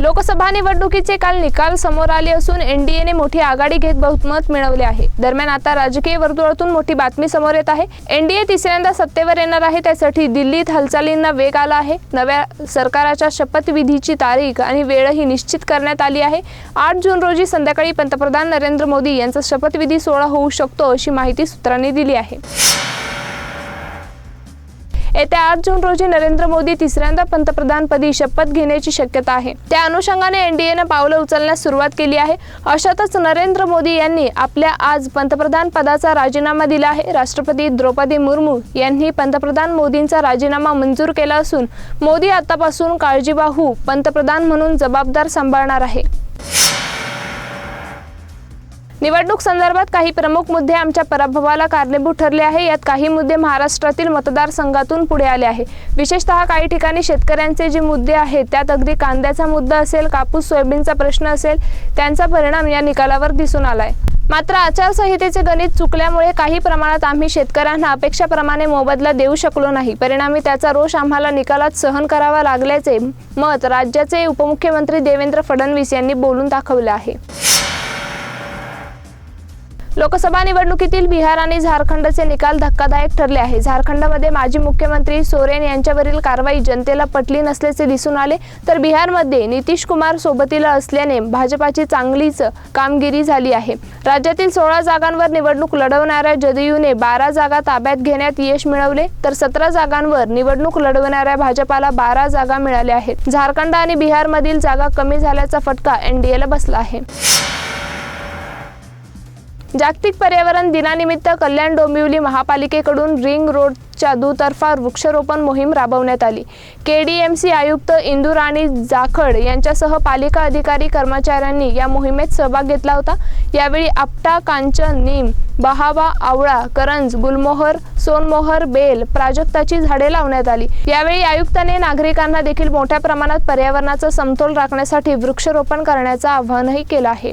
लोकसभा निवडणुकीचे काल निकाल समोर आले असून एनडीएने मोठी आघाडी घेत बहुमत मिळवले आहे. दरम्यान आता राजकीय वर्तुळातून मोठी बातमी समोर येत आहे. एनडीए तिसऱ्यांदा सत्तेवर येणार आहे त्यासाठी दिल्लीत हालचालींना वेग आला आहे. नव्या सरकाराच्या शपथविधीची तारीख आणि वेळही निश्चित करण्यात आली आहे. आठ जून रोजी संध्याकाळी पंतप्रधान नरेंद्र मोदी यांचा शपथविधी सोहळा होऊ शकतो अशी माहिती सूत्रांनी दिली आहे. येत्या आठ जून रोजी नरेंद्र मोदी तिसऱ्यांदा पंतप्रधानपदी शपथ घेण्याची शक्यता आहे. त्या अनुषंगाने एनडीएनं पावलं उचलण्यास सुरुवात केली आहे. अशातच नरेंद्र मोदी यांनी आपल्या आज पंतप्रधान पदाचा राजीनामा दिला आहे. राष्ट्रपती द्रौपदी मुर्मू यांनी पंतप्रधान मोदींचा राजीनामा मंजूर केला असून मोदी आतापासून काळजीवाहू पंतप्रधान म्हणून जबाबदार सांभाळणार आहे. निवडणूक संदर्भात काही प्रमुख मुद्दे आमच्या पराभवाला कारणीभूत ठरले आहे. यात काही मुद्दे महाराष्ट्रातील मतदारसंघातून पुढे आले आहे. विशेषतः काही ठिकाणी शेतकऱ्यांचे जे मुद्दे आहेत त्यात अगदी कांद्याचा मुद्दा असेल कापूस सोयाबीनचा प्रश्न असेल त्यांचा परिणाम या निकालावर दिसून आलाय. मात्र आचारसंहितेचे गणित चुकल्यामुळे काही प्रमाणात आम्ही शेतकऱ्यांना अपेक्षाप्रमाणे मोबदला देऊ शकलो नाही. परिणामी त्याचा रोष आम्हाला निकालात सहन करावा लागल्याचे मत राज्याचे उपमुख्यमंत्री देवेंद्र फडणवीस यांनी बोलून दाखवले आहे. लोकसभा निवडणुकीतील बिहार आणि झारखंडचे निकाल धक्कादायक ठरले आहे. झारखंडमध्ये माजी मुख्यमंत्री सोरेन यांच्यावरील कारवाई जनतेला पटली नसल्याचे दिसून आले. तर बिहारमध्ये नितीश कुमार सोबतीला असल्याने भाजपाची चांगलीच कामगिरी झाली आहे. राज्यातील सोळा जागांवर निवडणूक लढवणाऱ्या जदयूने बारा जागा ताब्यात घेण्यात यश मिळवले. तर सतरा जागांवर निवडणूक लढवणाऱ्या भाजपाला बारा जागा मिळाल्या आहेत. झारखंड आणि बिहारमधील जागा कमी झाल्याचा फटका एनडीएला बसला आहे. जागतिक पर्यावरण दिनानिमित्त कल्याण डोंबिवली महापालिकेकडून रिंग रोडच्या दुतर्फा वृक्षारोपण मोहीम राबवण्यात आली. के डी एम सी आयुक्त इंदुराणी जाखड यांच्यासह पालिका अधिकारी कर्मचाऱ्यांनी या मोहिमेत सहभाग घेतला होता. यावेळी आपटा कांचन नीम बहावा आवळा करंज गुलमोहर सोनमोहर बेल प्राजक्ताची झाडे लावण्यात आली. यावेळी आयुक्तांनी नागरिकांना देखील मोठ्या प्रमाणात पर्यावरणाचा समतोल राखण्यासाठी वृक्षारोपण करण्याचं आवाहनही केलं आहे.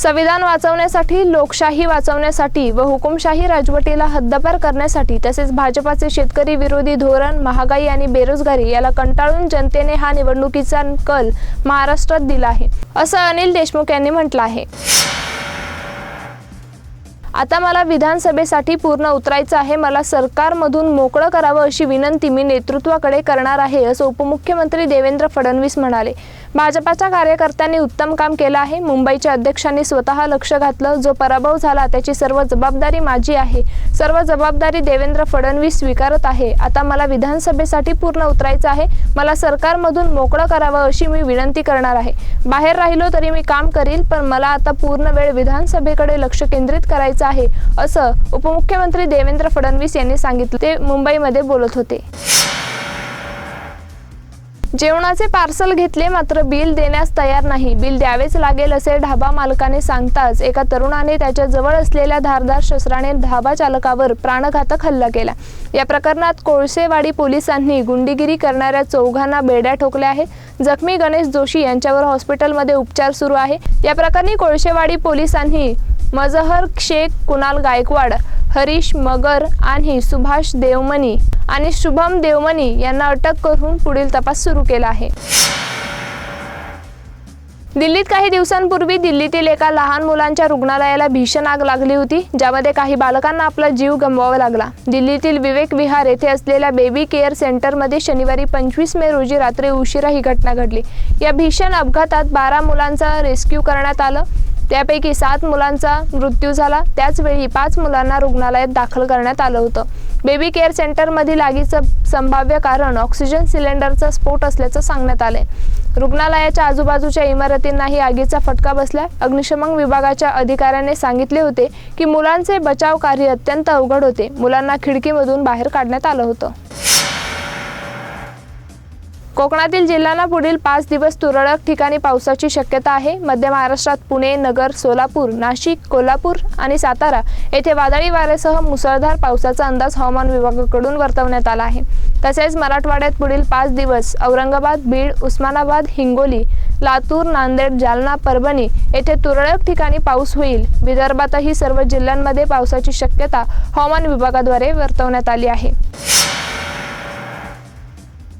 संविधान वाचवण्यासाठी लोकशाही वाचवण्यासाठी व हुकुमशाही राजवटीला हद्दपार करण्यासाठी तसेच भाजपाचे शेतकरी विरोधी धोरण महागाई आणि बेरोजगारी याला कंटाळून जनतेने हा निवडणुकीचा कल महाराष्ट्रात दिला आहे असं अनिल देशमुख यांनी म्हटलं आहे. आता मला विधानसभेसाठी पूर्ण उतरायचं आहे. मला सरकारमधून मोकळं करावं अशी विनंती मी नेतृत्वाकडे करणार आहे असं उपमुख्यमंत्री देवेंद्र फडणवीस म्हणाले. भाजपाच्या कार्यकर्त्यांनी उत्तम काम केलं आहे. मुंबईच्या अध्यक्षांनी स्वतः लक्ष घातलं. जो पराभव झाला त्याची सर्व जबाबदारी माझी आहे. सर्व जबाबदारी देवेंद्र फडणवीस स्वीकारत आहे. आता मला विधानसभेसाठी पूर्ण उतरायचं आहे. मला सरकारमधून मोकळं करावं अशी मी विनंती करणार आहे. बाहेर राहिलो तरी मी काम करील पण मला आता पूर्ण वेळ विधानसभेकडे लक्ष केंद्रित करायचं आहे असं उपमुख्यमंत्री देवेंद्र फडणवीस यांनी सांगितलं. ते मुंबईमध्ये बोलत होते. जेवणाचे पार्सल घेतले मात्र बिल देण्यास तयार नाही. बिल द्यावेच लागेल असे ढाबा मालकाने सांगताच एका तरुणाने त्याच्याजवळ असलेल्या धारदार शस्त्राने ढाबा चालकावर प्राणघातक हल्ला केला. या प्रकरणात कोळसेवाडी पोलिसांनी गुंडीगिरी करणाऱ्या चौघांना बेड्या ठोकल्या आहेत. जखमी गणेश जोशी यांच्यावर हॉस्पिटलमध्ये उपचार सुरू आहे. या प्रकरणी कोळशेवाडी पोलिसांनी मजहर शेख कुणाल गायकवाड हरीश मगर आणि सुभाष देवमनी आणि शुभम देवमणी यांना अटक करून पुढील तपास सुरू केला आहे. दिल्लीत काही दिवसांपूर्वी दिल्लीतील एका लहान मुलांच्या रुग्णालयाला भीषण आग लागली होती ज्यामध्ये काही बालकांना आपला जीव गमवावा लागला. दिल्लीतील विवेक विहार येथे असलेल्या बेबी केअर सेंटरमध्ये शनिवारी पंचवीस मे रोजी रात्री उशिरा ही घटना घडली. या भीषण अपघातात बारा मुलांचा रेस्क्यू करण्यात आलं. त्यापैकी सात मुलांचा मृत्यू झाला. त्याचवेळी पाच मुलांना रुग्णालयात दाखल करण्यात आलं होतं. बेबी केअर सेंटरमधील आगीचं संभाव्य कारण ऑक्सिजन सिलेंडरचा स्फोट असल्याचं सांगण्यात आलंय. रुग्णालयाच्या आजूबाजूच्या इमारतींनाही आगीचा फटका बसला अग्निशमन विभागाच्या अधिकाऱ्याने सांगितले होते की मुलांचे बचाव कार्य अत्यंत अवघड होते. मुलांना खिडकीमधून बाहेर काढण्यात आलं होतं. कोकणातील जिल्ह्यांना पुढील पाच दिवस तुरळक ठिकाणी पावसाची शक्यता आहे. मध्य महाराष्ट्रात पुणे नगर सोलापूर नाशिक कोल्हापूर आणि सातारा येथे वादळी वाऱ्यासह मुसळधार पावसाचा अंदाज हवामान विभागाकडून वर्तवण्यात आला आहे. तसेच मराठवाड्यात पुढील पाच दिवस औरंगाबाद बीड उस्मानाबाद हिंगोली लातूर नांदेड जालना परभणी येथे तुरळक ठिकाणी पाऊस होईल. विदर्भातही सर्व जिल्ह्यांमध्ये पावसाची शक्यता हवामान विभागाद्वारे वर्तवण्यात आली आहे.